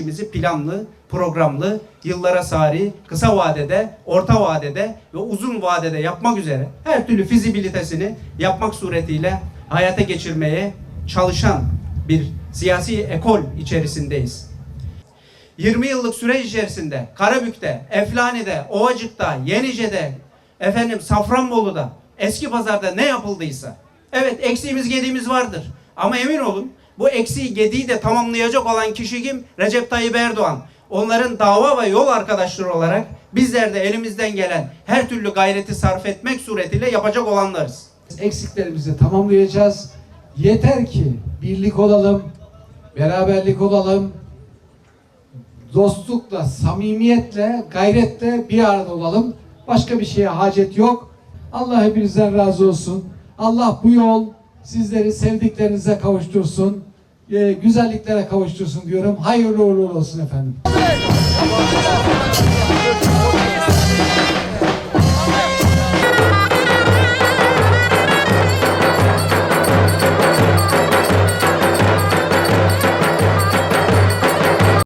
işimizi planlı, programlı, yıllara sari, kısa vadede, orta vadede ve uzun vadede yapmak üzere her türlü fizibilitesini yapmak suretiyle hayata geçirmeye çalışan bir siyasi ekol içerisindeyiz. 20 yıllık süreç içerisinde Karabük'te, Eflani'de, Ovacık'ta, Yenice'de, efendim Safranbolu'da, Eski Pazar'da ne yapıldıysa evet eksiğimiz gediğimiz vardır. Ama emin olun bu eksiği gediği de tamamlayacak olan kişi kim? Recep Tayyip Erdoğan. Onların dava ve yol arkadaşları olarak bizler de elimizden gelen her türlü gayreti sarf etmek suretiyle yapacak olanlarız. eksiklerimizi tamamlayacağız. Yeter ki birlik olalım, beraberlik olalım, dostlukla, samimiyetle, gayretle bir arada olalım. Başka bir şeye hacet yok. Allah hepinizden razı olsun. Allah bu yol sizleri sevdiklerinize kavuştursun. E, güzelliklere kavuştursun diyorum. Hayırlı uğurlu olsun efendim.